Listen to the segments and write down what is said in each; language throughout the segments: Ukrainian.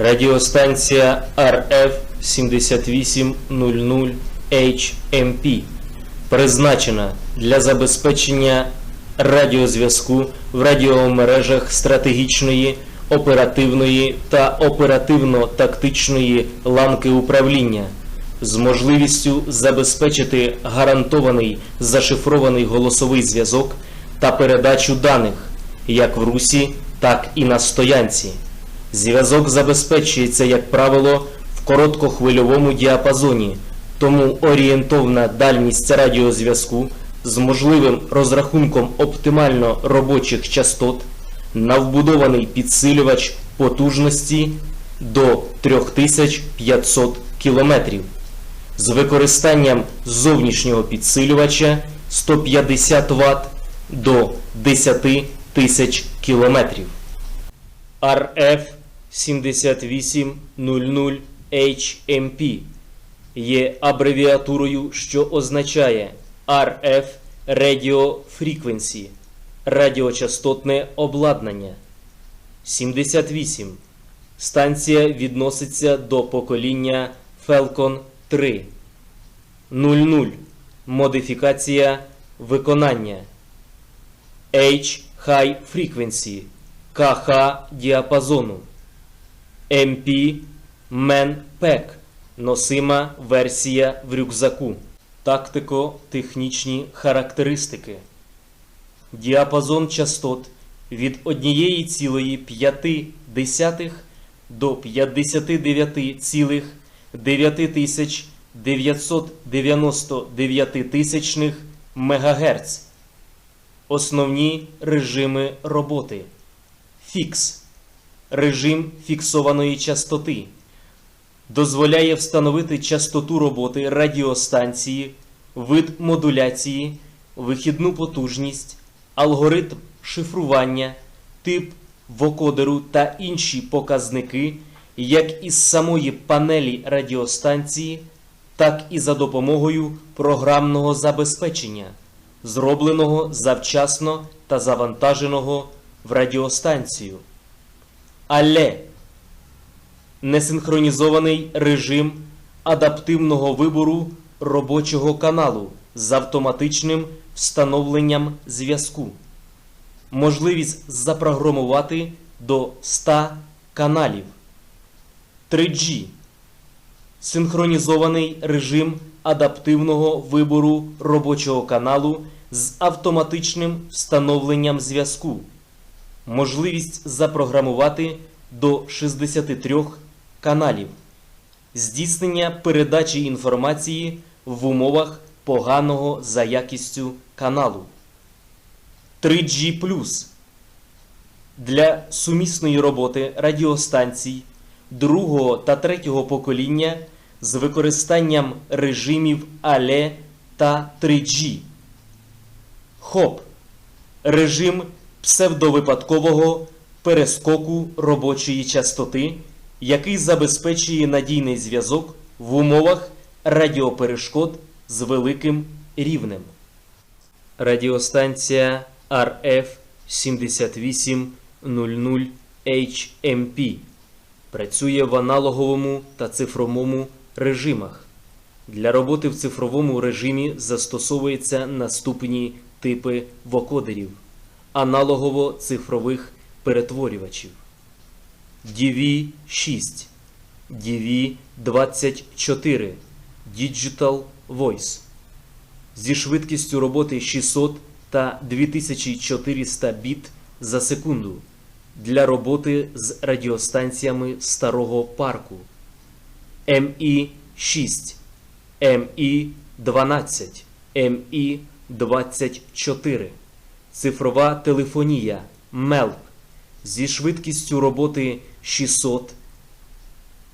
Радіостанція RF 7800 HMP призначена для забезпечення радіозв'язку в радіомережах стратегічної, оперативної та оперативно-тактичної ланки управління з можливістю забезпечити гарантований зашифрований голосовий зв'язок та передачу даних як в русі, так і на стоянці. Зв'язок забезпечується, як правило, в короткохвильовому діапазоні, тому орієнтовна дальність радіозв'язку з можливим розрахунком оптимально робочих частот на вбудований підсилювач потужності до 3500 км з використанням зовнішнього підсилювача 150 Вт до 10 тисяч кілометрів. RF 7800 HMP є абревіатурою, що означає RF Radio Frequency радіочастотне обладнання. 78. Станція відноситься до покоління Falcon 3. 00. Модифікація виконання. H High Frequency КХ діапазону. MP Man Pack носима версія в рюкзаку. Тактико-технічні характеристики. Діапазон частот від 1,5 до 59,9999 тисячних МГц. Основні режими роботи. Фікс. Режим фіксованої частоти. Дозволяє встановити частоту роботи радіостанції, вид модуляції, вихідну потужність, алгоритм шифрування, тип вокодеру та інші показники, як із самої панелі радіостанції, так і за допомогою програмного забезпечення, зробленого завчасно та завантаженого в радіостанцію. Але несинхронізований режим адаптивного вибору робочого каналу з автоматичним встановленням зв'язку. Можливість запрограмувати до 100 каналів. 3G. Синхронізований режим адаптивного вибору робочого каналу з автоматичним встановленням зв'язку. Можливість запрограмувати до 63 каналів. Здійснення передачі інформації в умовах поганого за якістю каналу. 3G для сумісної роботи радіостанцій другого та третього покоління з використанням режимів ALE та 3G. ХОП режим псевдовипадкового перескоку робочої частоти, який забезпечує надійний зв'язок в умовах радіоперешкод з великим рівнем. Радіостанція RF 7800 HMP працює в аналоговому та цифровому режимах. Для роботи в цифровому режимі застосовуються наступні типи вокодерів аналогово-цифрових перетворювачів. DV6, DV24 Digital Voice зі швидкістю роботи 600 та 2400 біт за секунду для роботи з радіостанціями старого парку. MI6, MI12, MI24 Цифрова телефонія MELP зі швидкістю роботи 600,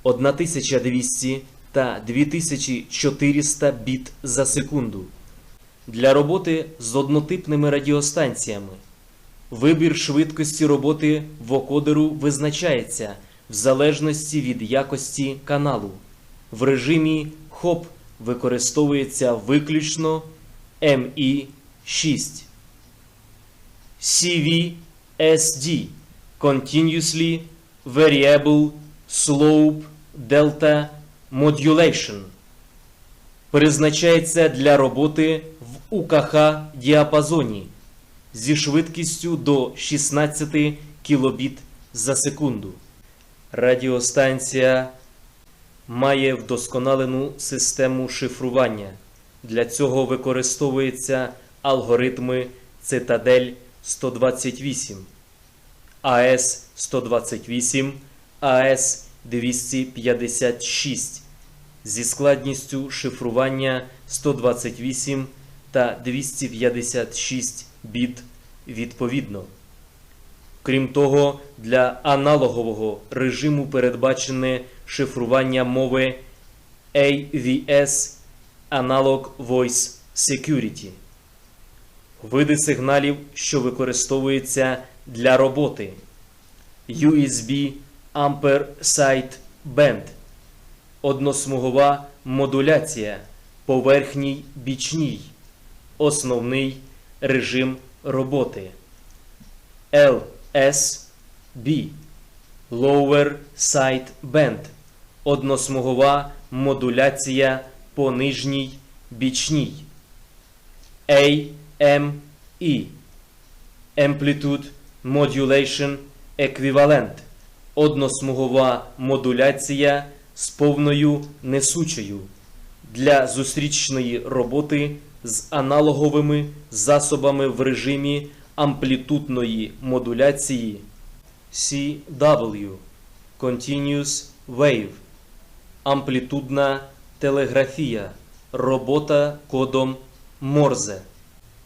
1200 та 2400 біт за секунду для роботи з однотипними радіостанціями. Вибір швидкості роботи вокодеру визначається в залежності від якості каналу. В режимі HOP використовується виключно MI6. CVSD Continuously Variable Slope Delta Modulation. Призначається для роботи в УКХ діапазоні зі швидкістю до 16 кілобіт за секунду. Радіостанція має вдосконалену систему шифрування. Для цього використовуються алгоритми Цитадель 128, АС 128, АС 256 зі складністю шифрування 128 та 256 біт відповідно. Крім того, для аналогового режиму передбачене шифрування мови AVS Analog Voice Security. Види сигналів, що використовуються для роботи. USB Amper Side Band. Односмугова модуляція. Поверхній бічній. Основний режим роботи. LSB Lower Side Band односмугова модуляція по нижній бічній. AME Amplitude Modulation Equivalent. Односмугова модуляція з повною несучою для зустрічної роботи з аналоговими засобами в режимі амплітудної модуляції. CW Continuous Wave. Амплітудна телеграфія. Робота кодом Морзе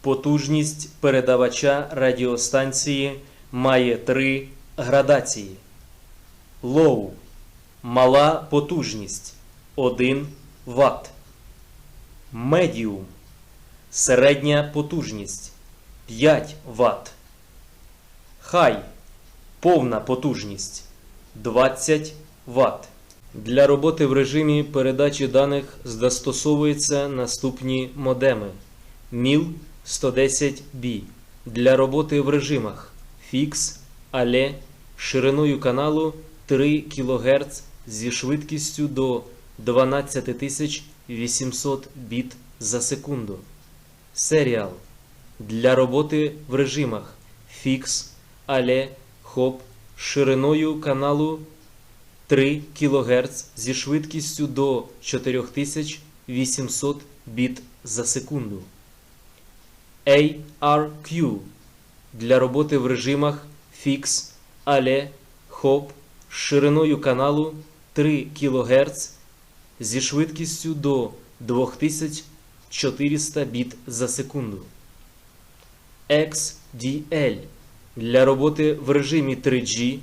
Потужність передавача радіостанції має три градації. Low Мала потужність 1 Вт. Medium Середня потужність 5 Вт. High Повна потужність 20 Вт. Для роботи в режимі передачі даних застосовуються наступні модеми. MIL 110B для роботи в режимах FIX, ALE шириною каналу 3 кГц зі швидкістю до 12800 біт за секунду. Serial для роботи в режимах FIX, ALE, HOP шириною каналу 3 кГц зі швидкістю до 4800 біт за секунду. ARQ для роботи в режимах FIX, ALE, HOP шириною каналу 3 кГц зі швидкістю до 2400 біт за секунду. XDL для роботи в режимі 3G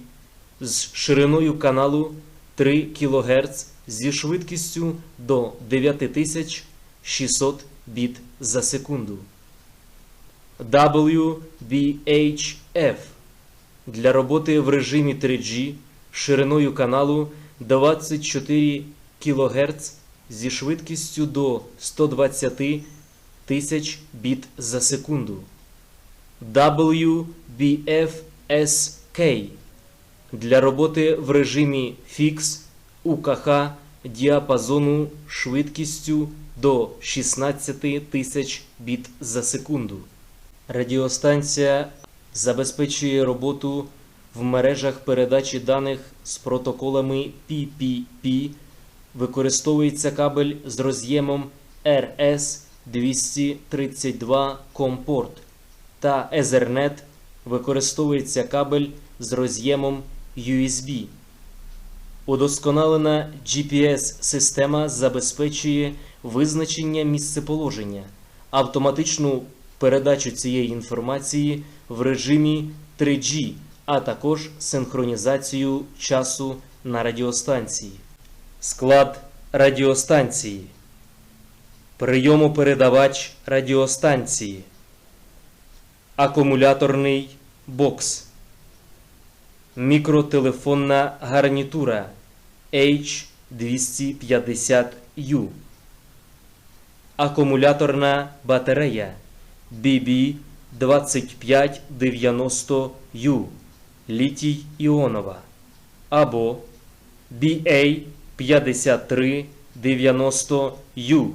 з шириною каналу 3 кГц зі швидкістю до 9600 біт за секунду. WBHF для роботи в режимі 3G шириною каналу 24 кГц зі швидкістю до 120 тисяч біт за секунду. WBFSK для роботи в режимі FIX УКХ діапазону швидкістю до 16 тисяч біт за секунду. Радіостанція забезпечує роботу в мережах передачі даних з протоколами PPP, використовується кабель з роз'ємом RS232 Comport та Ethernet використовується кабель з роз'ємом USB. Удосконалена GPS-система забезпечує визначення місцеположення, автоматичну передачу цієї інформації в режимі 3G, а також синхронізацію часу на радіостанції. Склад радіостанції. Прийомопередавач радіостанції. Акумуляторний бокс. Мікротелефонна гарнітура H250U. Акумуляторна батарея BB2590U літій іонова або BA5390U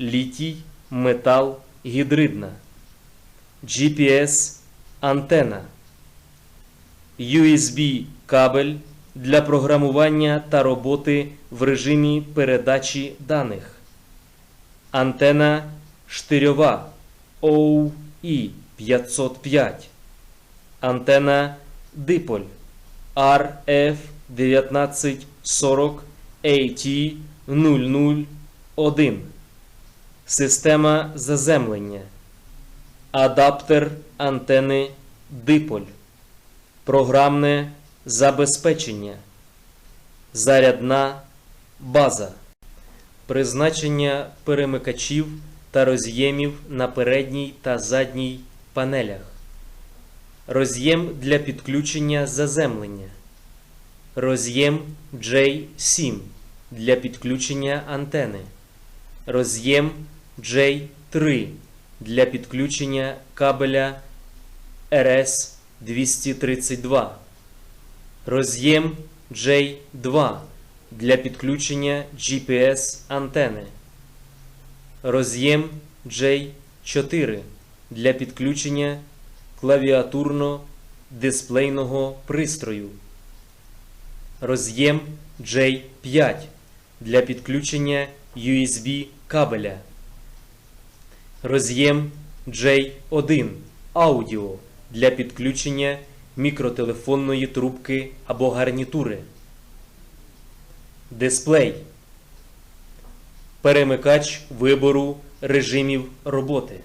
літій метал гідридна. GPS антена. USB кабель для програмування та роботи в режимі передачі даних. Антена штирьова OE 505. Антена диполь RF 1940 AT 001. Система заземлення. Адаптер антени диполь. Програмне забезпечення. Зарядна база. Призначення перемикачів та роз'ємів на передній та задній панелях. Роз'єм для підключення заземлення. Роз'єм J7 для підключення антени. Роз'єм J3 для підключення кабеля RS-232. Роз'єм J2 для підключення GPS антени. Роз'єм J4 для підключення клавіатурно-дисплейного пристрою. Роз'єм J5 для підключення USB кабеля. Роз'єм J1 аудіо для підключення мікротелефонної трубки або гарнітури. Дисплей. Перемикач вибору режимів роботи.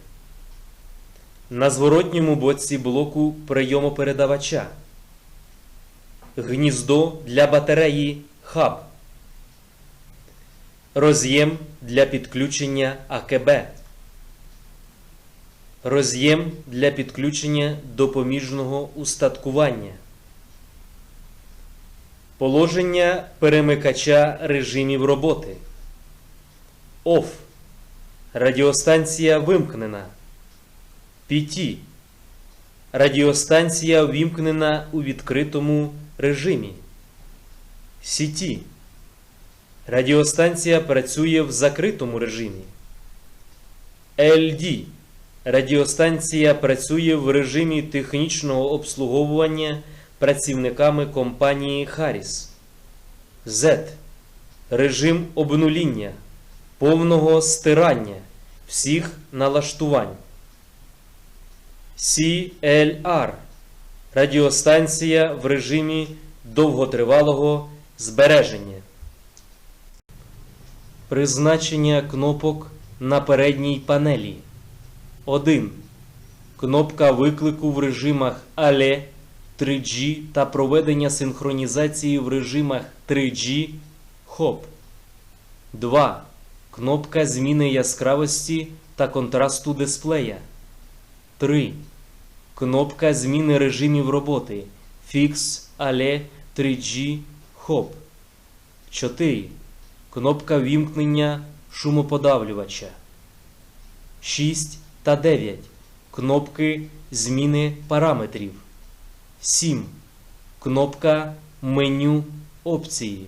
На зворотньому боці блоку прийомопередавача. Гніздо для батареї хаб. Роз'єм для підключення АКБ. Роз'єм для підключення допоміжного устаткування. Положення перемикача режимів роботи. OFF. Радіостанція вимкнена. PT. Радіостанція ввімкнена у відкритому режимі. CT. Радіостанція працює в закритому режимі. LD. Радіостанція працює в режимі технічного обслуговування працівниками компанії Харріс. Z. Режим обнуління, повного стирання всіх налаштувань. CLR. Радіостанція в режимі довготривалого збереження. Призначення кнопок на передній панелі. 1. Кнопка виклику в режимах ALE 3G та проведення синхронізації в режимах 3G HOP. 2. Кнопка зміни яскравості та контрасту дисплея. 3. Кнопка зміни режимів роботи Fix ALE 3G HOP. 4. Кнопка вімкнення шумоподавлювача. 6 та 9. Кнопки зміни параметрів. 7. Кнопка меню опції.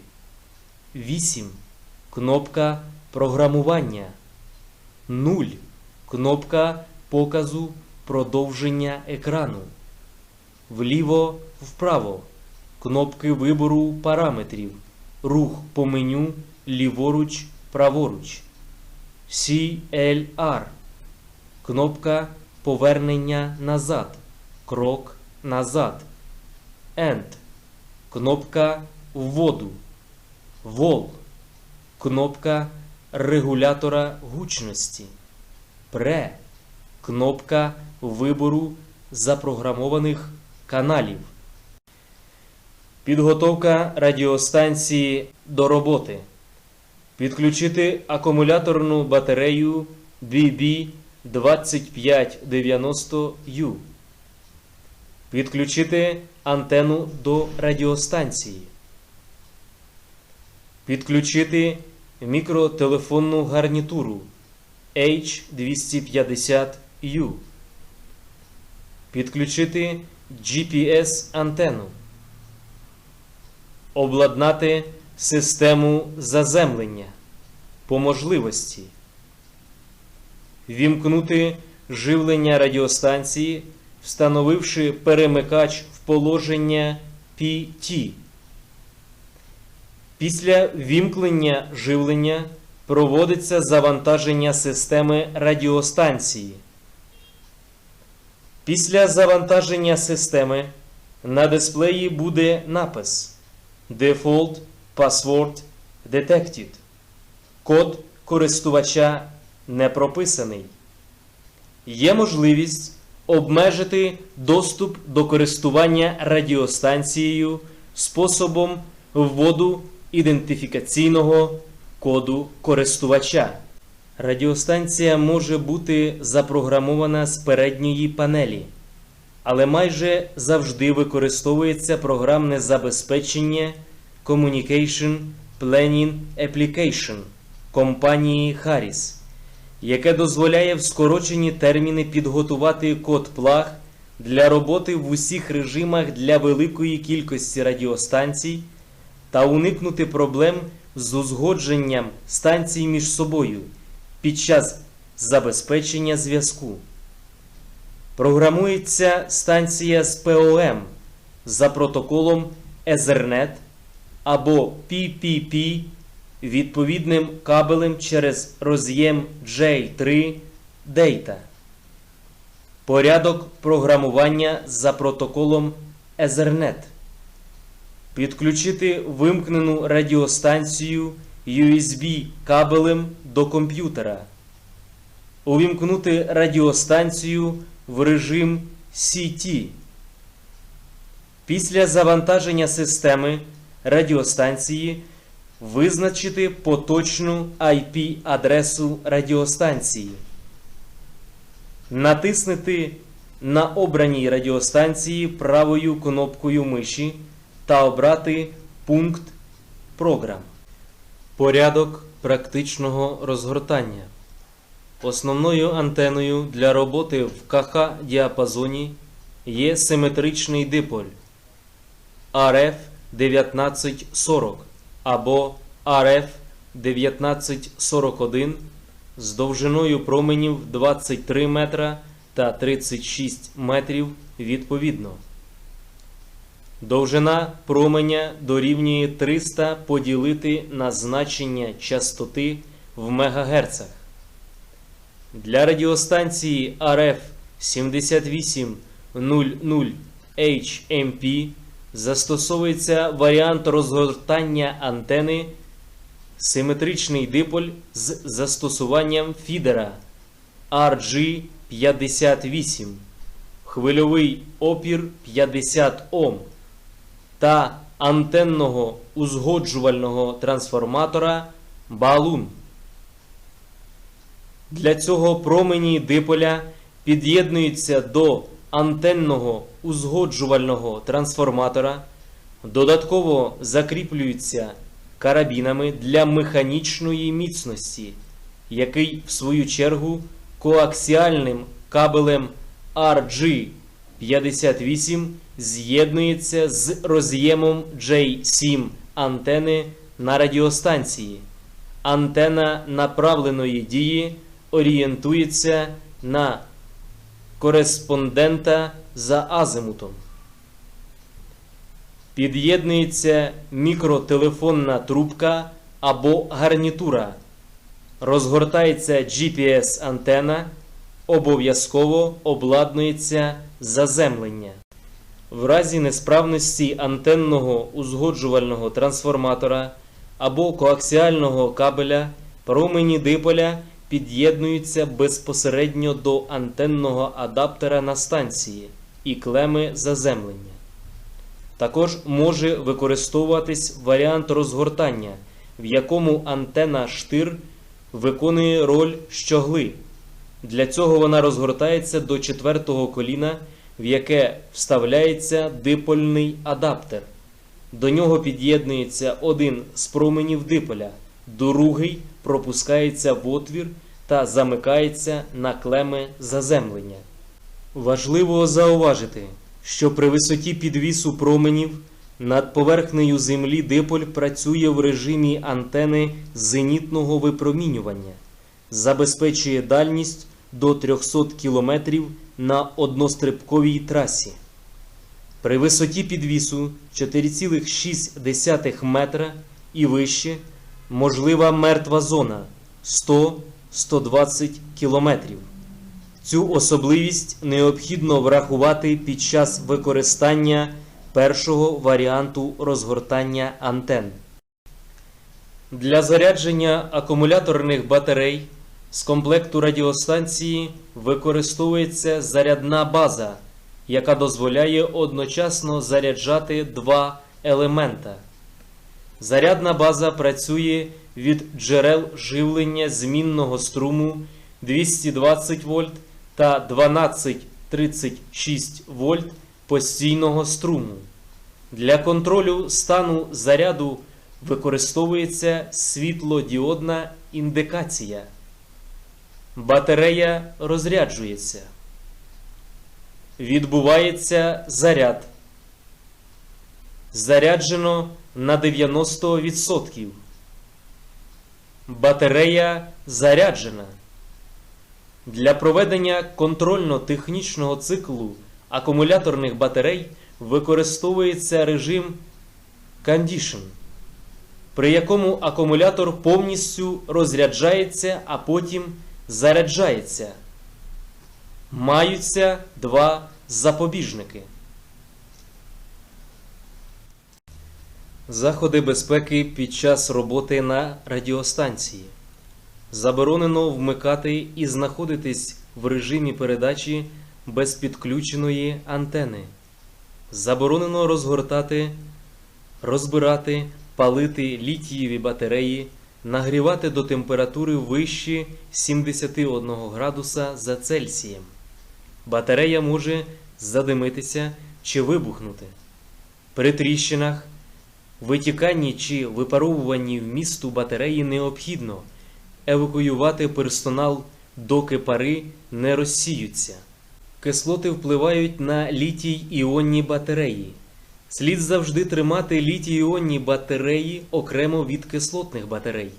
8. Кнопка програмування. 0. Кнопка показу продовження екрану. Вліво вправо. Кнопки вибору параметрів. Рух по меню ліворуч праворуч. CLR. Кнопка повернення назад. Крок назад. End. Кнопка вводу. Вол. Кнопка регулятора гучності. Пре. Кнопка вибору запрограмованих каналів. Підготовка радіостанції до роботи. Підключити акумуляторну батарею BB2590U. Підключити антенну до радіостанції. Підключити мікротелефонну гарнітуру H250U. Підключити GPS антенну. Обладнати систему заземлення по можливості. Вімкнути живлення радіостанції, встановивши перемикач в положення PT. Після вімкнення живлення проводиться завантаження системи радіостанції. Після завантаження системи на дисплеї буде напис Default Password Detected. Код користувача не прописаний. Є можливість обмежити доступ до користування радіостанцією способом вводу ідентифікаційного коду користувача. Радіостанція може бути запрограмована з передньої панелі, але майже завжди використовується програмне забезпечення Communication Planning Application компанії Harris, яке дозволяє в скорочені терміни підготувати код плаг для роботи в усіх режимах для великої кількості радіостанцій та уникнути проблем з узгодженням станцій між собою під час забезпечення зв'язку. Програмується станція з ПОМ за протоколом Ethernet або PPP відповідним кабелем через роз'єм J3 Data. Порядок програмування за протоколом Ethernet. Підключити вимкнену радіостанцію USB кабелем до комп'ютера. Увімкнути радіостанцію в режим CT. Після завантаження системи радіостанції визначити поточну IP-адресу радіостанції. Натиснути на обраній радіостанції правою кнопкою миші та обрати пункт програм. Порядок практичного розгортання. Основною антеною для роботи в КХ діапазоні є симетричний диполь RF 1940 або RF 1941 з довжиною променів 23 метра та 36 метрів відповідно. Довжина променя дорівнює 300 поділити на значення частоти в мегагерцах. Для радіостанції RF 7800 HMP застосовується варіант розгортання антени симетричний диполь з застосуванням фідера RG58, хвильовий опір 50 Ом та антенного узгоджувального трансформатора Балун. Для цього промені диполя під'єднуються до антенного узгоджувального трансформатора, додатково закріплюються карабінами для механічної міцності, який, в свою чергу, коаксіальним кабелем RG58 з'єднується з роз'ємом J7 антени на радіостанції. Антена направленої дії орієнтується на кореспондента за азимутом. Під'єднується мікротелефонна трубка або гарнітура. Розгортається GPS-антена, обов'язково обладнується заземлення. В разі несправності антенного узгоджувального трансформатора або коаксіального кабеля промені диполя під'єднуються безпосередньо до антенного адаптера на станції і клеми заземлення. Також може використовуватись варіант розгортання, в якому антена штир виконує роль щогли. Для цього вона розгортається до четвертого коліна, в яке вставляється дипольний адаптер. До нього під'єднується один з променів диполя, другий пропускається в отвір та замикається на клеми заземлення. Важливо зауважити, що при висоті підвісу променів Над поверхнею Землі диполь працює в режимі антени зенітного випромінювання, забезпечує дальність до 300 км на однострибковій трасі. При висоті підвісу 4,6 метра і вище можлива мертва зона 100-120 кілометрів. Цю особливість необхідно врахувати під час використання першого варіанту розгортання антен. Для зарядження акумуляторних батарей з комплекту радіостанції використовується зарядна база, яка дозволяє одночасно заряджати два елемента. Зарядна база працює від джерел живлення змінного струму 220 вольт та 1236 вольт постійного струму. Для контролю стану заряду використовується світлодіодна індикація. Батарея розряджується. Відбувається заряд. Заряджено на 90%. Батарея заряджена. Для проведення контрольно-технічного циклу акумуляторних батарей використовується режим Condition, при якому акумулятор повністю розряджається, а потім заряджається. Маються два запобіжники. Заходи безпеки під час роботи на радіостанції. Заборонено вмикати і знаходитись в режимі передачі без підключеної антени. Заборонено розгортати, розбирати, палити літієві батареї, нагрівати до температури вище 71 градуса за Цельсієм. Батарея може задимитися чи вибухнути. При тріщинах, витіканні чи випаровуванні вмісту батареї необхідно евакуювати персонал, доки пари не розсіються. Кислоти впливають на літій-іонні батареї. Слід завжди тримати літій-іонні батареї окремо від кислотних батарей.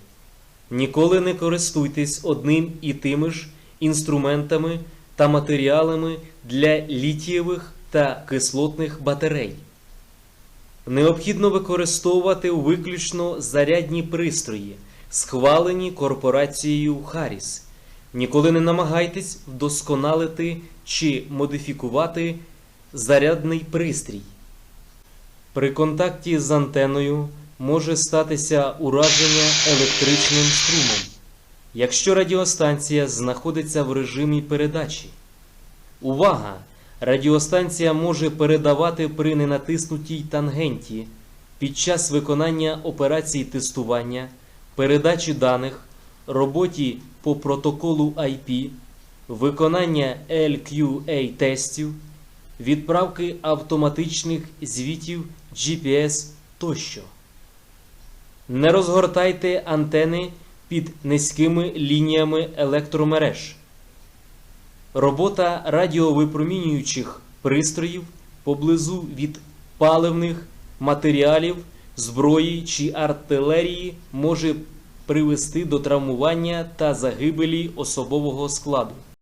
Ніколи не користуйтесь одним і тими ж інструментами та матеріалами для літієвих та кислотних батарей. Необхідно використовувати виключно зарядні пристрої, схвалені корпорацією Харріс. Ніколи не намагайтесь вдосконалити чи модифікувати зарядний пристрій. При контакті з антеною може статися ураження електричним струмом, якщо радіостанція знаходиться в режимі передачі. Увага! Радіостанція може передавати при ненатиснутій тангенті під час виконання операцій тестування, передачі даних, роботі по протоколу IP, виконання LQA тестів, відправки автоматичних звітів GPS тощо. Не розгортайте антени під низькими лініями електромереж. Робота радіовипромінюючих пристроїв поблизу від паливних матеріалів, зброї чи артилерії може привести до травмування та загибелі особового складу.